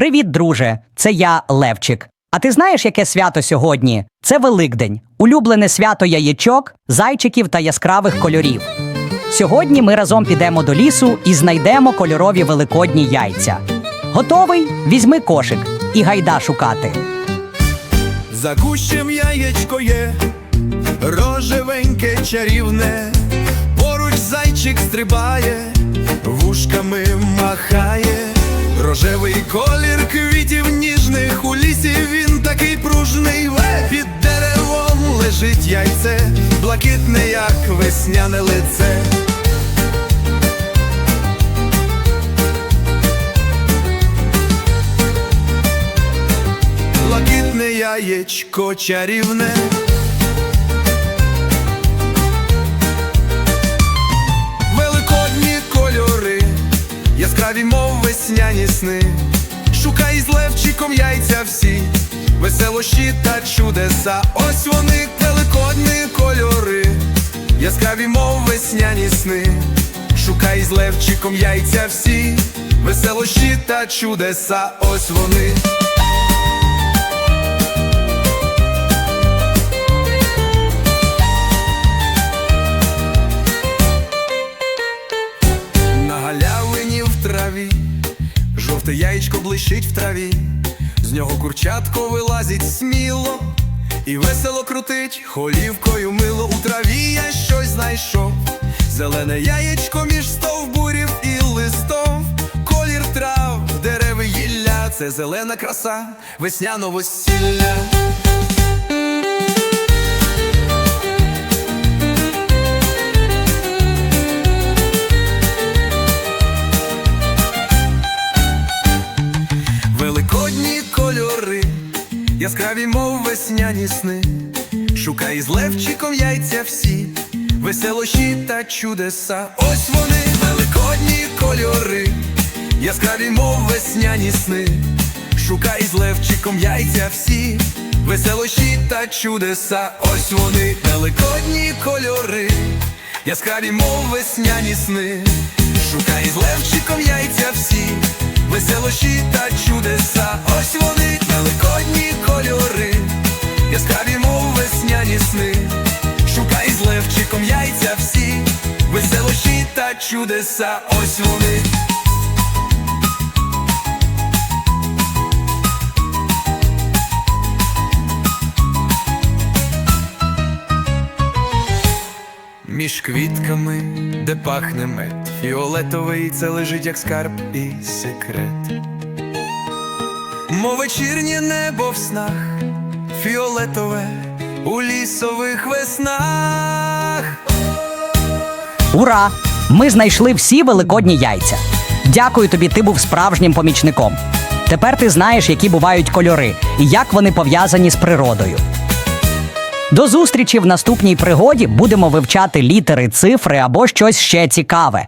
Привіт, друже! Це я Левчик. А ти знаєш, яке свято сьогодні? Це Великдень, улюблене свято яєчок, зайчиків та яскравих кольорів. Сьогодні ми разом підемо до лісу і знайдемо кольорові великодні яйця. Готовий? Візьми кошик і гайда шукати. За кущем яєчко є, рожевеньке чарівне, поруч зайчик стрибає, вушками махає, рожевий колір квітів ніжних у лісі він такий пружний. Під деревом лежить яйце, блакитне, як весняне лице. Блакитне яєчко чарівне. Мов весняні сни. Шукай з левчиком яйця всі, веселощі та чудеса. Ось вони, великодні кольори, яскраві, мов весняні сни. Шукай з левчиком яйця всі, веселощі та чудеса. Ось вони. Блищить в траві, з нього курчатко вилазить сміло і весело крутить холівкою мило у траві я щось знайшов. Зелене яєчко між стовбурів і листов, колір трав, дереви гілля, це зелена краса, весняного весілля. Яскраві, мов весняні сни. Шукай із левчиком яйця всі, веселощі та чудеса. Ось вони, великодні кольори, яскраві, мов весняні сни. Шукай з левчиком яйця всі, веселощі та чудеса. Ось вони, великодні кольори, яскраві, мов весняні сни. Шукай з левчиком яйця всі, мов весняні сни. Шукай з левчиком яйця всі, веселощі та чудеса. Ось вони. Між квітками, де пахне мед, фіолетовий це лежить як скарб і секрет. Мов вечірнє небо в снах, фіолетове у лісових веснах. Ура! Ми знайшли всі великодні яйця. Дякую тобі, ти був справжнім помічником. Тепер ти знаєш, які бувають кольори і як вони пов'язані з природою. До зустрічі в наступній пригоді будемо вивчати літери, цифри або щось ще цікаве.